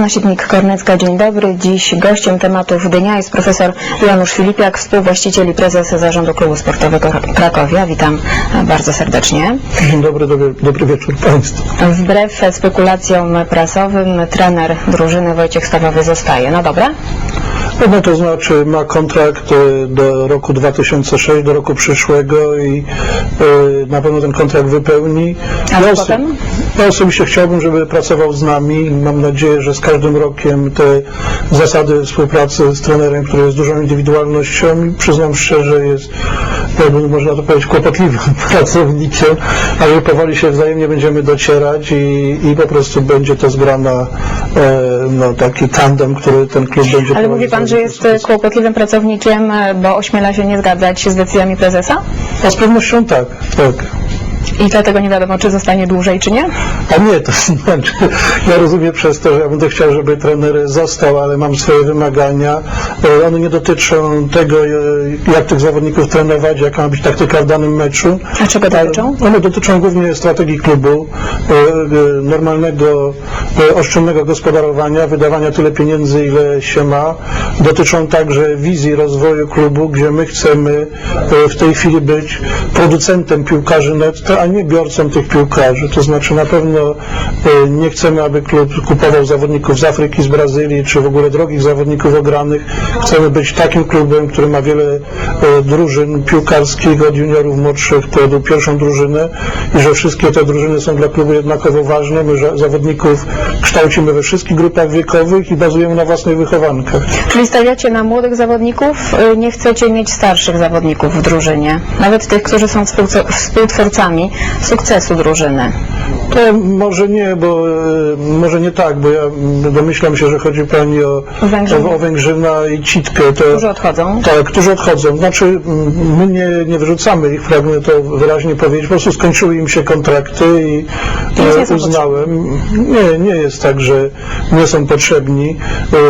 Bożena Siednik-Kornecka, dzień dobry. Dziś gościem tematów dnia jest profesor Janusz Filipiak, współwłaściciel i prezes Zarządu Klubu Sportowego Krakowia. Witam bardzo serdecznie. Dzień dobry, dobry, dobry wieczór Państwu. Wbrew spekulacjom prasowym trener drużyny Wojciech Stawowy zostaje. No dobra? No to znaczy ma kontrakt e, do roku 2006, do roku przyszłego i e, na pewno ten kontrakt wypełni. A Ja potem? Ja osobiście chciałbym, żeby pracował z nami i mam nadzieję, że z każdym rokiem te zasady współpracy z trenerem, który jest dużą indywidualnością przyznam szczerze jest, można to powiedzieć, kłopotliwym pracownikiem, ale powoli się wzajemnie będziemy docierać i, i po prostu będzie to zgrana e, no, taki tandem, który ten klub będzie Ale mówi pan, że jest kłopotliwym pracownikiem, bo ośmiela się nie zgadzać z decyzjami prezesa? A z pewnością tak, tak. I dlatego nie wiadomo, czy zostanie dłużej, czy nie? A nie, to znaczy, ja rozumiem przez to, że ja będę chciał, żeby trener został, ale mam swoje wymagania. E, One nie dotyczą tego, e, jak tych zawodników trenować, jaka ma być taktyka w danym meczu. A czego dotyczą? One dotyczą głównie strategii klubu, e, normalnego, oszczędnego gospodarowania, wydawania tyle pieniędzy, ile się ma. Dotyczą także wizji rozwoju klubu, gdzie my chcemy w tej chwili być producentem piłkarzy netto, a nie biorcą tych piłkarzy. To znaczy na pewno e, nie chcemy, aby klub kupował zawodników z Afryki, z Brazylii, czy w ogóle drogich zawodników ogranych. Chcemy być takim klubem, który ma wiele e, drużyn piłkarskich, od juniorów młodszych po do pierwszą drużynę i że wszystkie te drużyny są dla klubu jednakowo ważne. My zawodników kształcimy we wszystkich grupach wiekowych i bazujemy na własnych wychowankach. Czyli stawiacie na młodych zawodników, y, nie chcecie mieć starszych zawodników w drużynie, nawet tych, którzy są współco- sukcesu drużyny. To może nie, bo e, może nie tak, bo ja domyślam się, że chodzi Pani o Węgrzyna. o, o Węgrzyna i Citkę. To, Którzy odchodzą. Tak, którzy odchodzą. Znaczy, my nie, nie wyrzucamy ich, pragnę to wyraźnie powiedzieć. Po prostu skończyły im się kontrakty i nie e, uznałem. Nie, nie jest tak, że nie są potrzebni.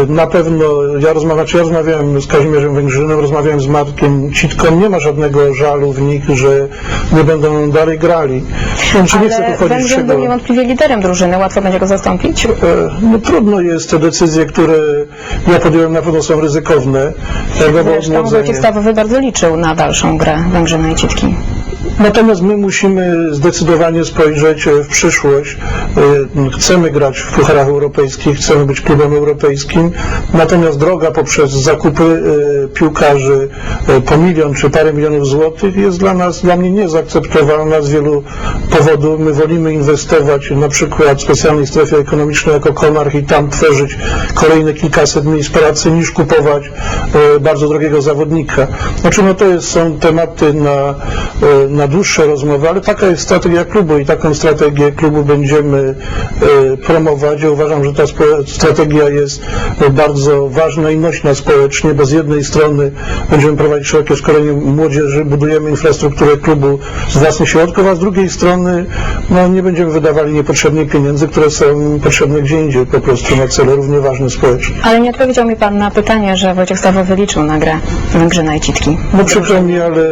E, Na pewno ja rozmawiam, czy ja rozmawiałem z Kazimierzem Węgrzynem, rozmawiałem z Markiem Citką. Nie ma żadnego żalu w nich, że nie będą dalej grali. Znaczy, nie chcę tu Węgrzyn był niewątpliwie liderem drużyny, łatwo będzie go zastąpić. E, No trudno jest te decyzje, które ja podjąłem, na pewno są ryzykowne. Nowe Zresztą odmłodzenie. Wojciech Stawowy bardzo liczył na dalszą grę Węgrzyna i Citki. Natomiast my musimy zdecydowanie spojrzeć e, w przyszłość. E, Chcemy grać w pucharach europejskich, chcemy być klubem europejskim, natomiast droga poprzez zakupy e, piłkarzy po milion czy parę milionów złotych jest dla nas, dla mnie niezaakceptowalna z wielu powodów. My wolimy inwestować na przykład w specjalnej strefie ekonomicznej jako Konarch i tam tworzyć kolejne kilkaset miejsc pracy niż kupować bardzo drogiego zawodnika. Znaczy no to jest, są tematy na, na dłuższe rozmowy, ale taka jest strategia klubu i taką strategię klubu będziemy e, promować. Ja uważam, że ta strategia jest bardzo ważna i nośna społecznie, bo z jednej strony będziemy prowadzić szerokie szkolenie młodzieży, budujemy infrastrukturę klubu z własnych środków, a z drugiej strony no, nie będziemy wydawali niepotrzebnych pieniędzy, które są potrzebne gdzie indziej po prostu na cele równie ważne społecznie. Ale nie odpowiedział mi Pan na pytanie, że Wojciech Stawowy liczył na grę Węgrzyna i Citki. No przykro mi, ale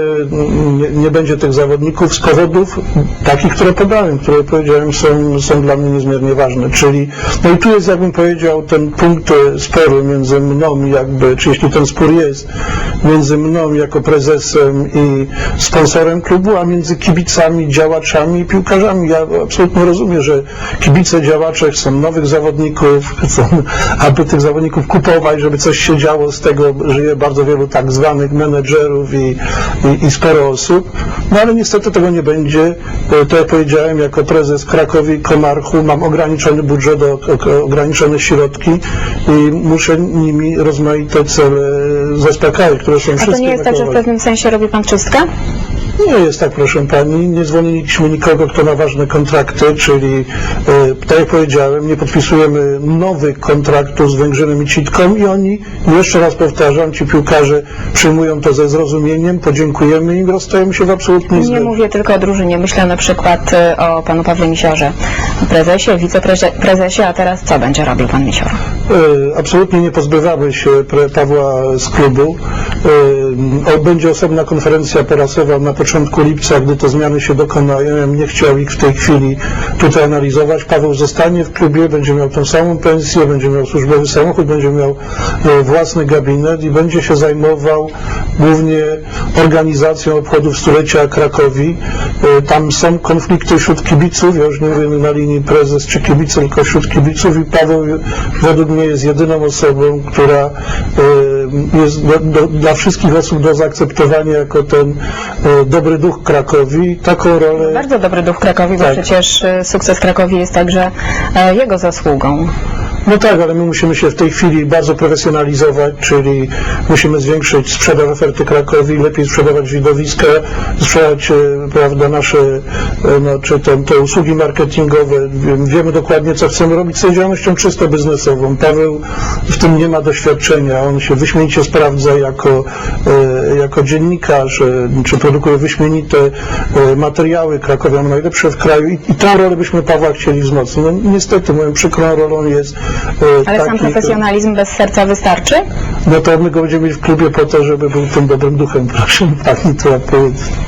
nie, nie będzie tych zawodników z powodów takich, które podałem, które powiedziałem są, są dla mnie niezmiernie ważne. Czyli, no i tu jest, jakbym powiedział, ten punkt e, sporu między mną, jakby, czy jeśli ten spór jest, między mną jako prezesem i sponsorem klubu, a między kibicami, działaczami i piłkarzami. Ja absolutnie rozumiem, że kibice, działacze chcą nowych zawodników, chcą, aby tych zawodników kupować, żeby coś się działo z tego, żyje bardzo wielu tak zwanych menedżerów i, i, i sporo osób. No ale niestety tego nie będzie. E, To jak powiedziałem, jako prezes Krakowi i Konarchu mam ograniczony budżet, ograniczone środki i muszę nimi rozmaite cele zaspokajać, które są A wszystkie to nie jest tak, że w pewnym sensie robi Pan czystkę? Nie jest tak, proszę pani. Nie zwolniliśmy nikogo, kto ma ważne kontrakty, czyli, e, tak jak powiedziałem, nie podpisujemy nowych kontraktów z Węgrzynem i Citką i oni, jeszcze raz powtarzam, ci piłkarze przyjmują to ze zrozumieniem, podziękujemy im, rozstajemy się w absolutnej Nie zgodzie. mówię tylko o drużynie, myślę na przykład y, o panu Pawle Misiorze, prezesie, wiceprezesie, a teraz co będzie robił pan Misior? E, Absolutnie nie pozbywamy się Pawła z klubu. E, Będzie osobna konferencja prasowa na początku początku lipca, gdy te zmiany się dokonają. Ja nie chciał ich w tej chwili tutaj analizować. Paweł zostanie w klubie, będzie miał tą samą pensję, będzie miał służbowy samochód, będzie miał e, własny gabinet i będzie się zajmował głównie organizacją obchodów stulecia Krakowi. E, Tam są konflikty wśród kibiców, ja już nie mówię na linii prezes czy kibice, tylko wśród kibiców i Paweł według mnie jest jedyną osobą, która e, jest do, do, dla wszystkich osób do zaakceptowania jako ten e, dobry duch Krakowi. Taką rolę Bardzo dobry duch Krakowi, bo Tak. przecież y, sukces Krakowi jest także e, jego zasługą. No tak, ale my musimy się w tej chwili bardzo profesjonalizować, czyli musimy zwiększyć sprzedaż oferty Krakowi, lepiej sprzedawać widowiska, sprzedawać e, prawda, nasze e, no, czy te, te usługi marketingowe. Wiem- Wiemy dokładnie, co chcemy robić z tą działalnością czysto biznesową. Paweł w tym nie ma doświadczenia. On się wyśmienicie sprawdza jako, e, jako dziennikarz, czy produkuje wyśmienite materiały Krakowian, najlepsze w kraju i, i tę rolę byśmy Pawła chcieli wzmocnić. No, niestety moją przykrą rolą jest e, Ale sam profesjonalizm bez serca wystarczy? no to my go będziemy mieć w klubie po to, żeby był tym dobrym duchem, proszę pani, to ja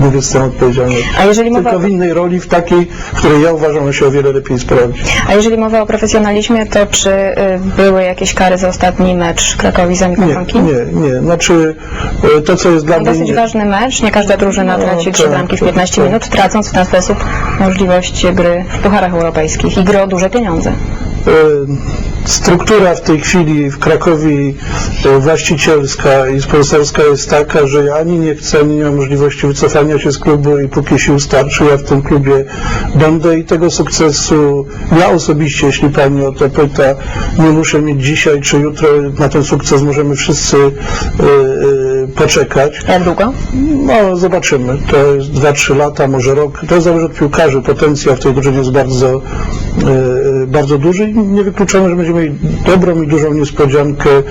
mówię z tą odpowiedzialnością. A jeżeli mowa, Tylko w innej roli, w takiej, w której ja uważam, że się o wiele lepiej sprawdzi. a jeżeli mowa o profesjonalizmie, to czy y, były jakieś kary za ostatni mecz Krakowi za Nie, mikrofonki? nie, nie. Znaczy, e, to co jest dla mnie... Dosyć nie- ważny mecz, nie każda drużyna No, traci trzy tak, bramki w tak, 15 tak. minut, tracąc w ten sposób możliwość gry w pucharach europejskich i gry o duże pieniądze. E, Struktura w tej chwili w Krakowie e, właścicielska i sponsorska jest taka, że ja ani nie chcę, ani nie mam możliwości wycofania się z klubu i póki sił starczy, ja w tym klubie będę i tego sukcesu ja osobiście, jeśli Pani o to pyta, nie muszę mieć dzisiaj czy jutro, na ten sukces możemy wszyscy e, poczekać. Jak długo? No, zobaczymy. To jest 2-3 lata, może rok. To zależy od piłkarzy. Potencjał w tej drużynie jest bardzo, e, bardzo duży i niewykluczone, że będziemy mieli dobrą i dużą niespodziankę e,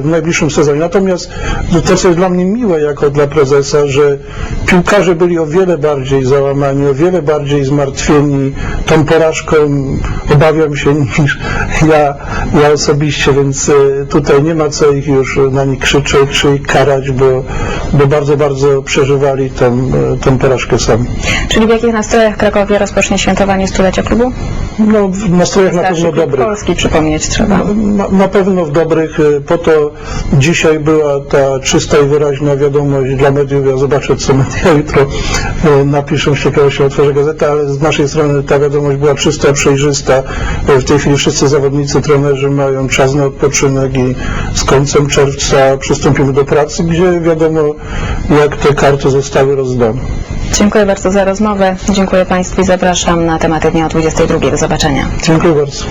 w najbliższym sezonie. Natomiast to, co jest dla mnie miłe jako dla prezesa, że piłkarze byli o wiele bardziej załamani, o wiele bardziej zmartwieni tą porażką, obawiam się, niż ja, ja osobiście, więc e, tutaj nie ma co ich już na nich krzyczeć, czy ich karać, bo, bo bardzo, bardzo przeżywali e, tą porażkę sami. Czyli w jakich nastrojach Krakowie rozpocznie świętowanie stulecia klubu? No, w nastrojach na pewno dobrych. Polski przypomnieć trzeba. Na, na pewno w dobrych, e, po to dzisiaj była ta czysta i wyraźna wiadomość dla mediów, ja zobaczę co media jutro e, napiszą, z ciekawością otworzę gazetę, ale z naszej strony ta wiadomość była czysta, przejrzysta. E, W tej chwili wszyscy zawodnicy, trenerzy mają czas na odpoczynek i z końcem czerwca przystąpimy do pracy, gdzie wiadomo jak te karty zostały rozdane. Dziękuję bardzo za rozmowę. Dziękuję Państwu i zapraszam na tematy dnia o 22. Do zobaczenia. Dziękuję bardzo.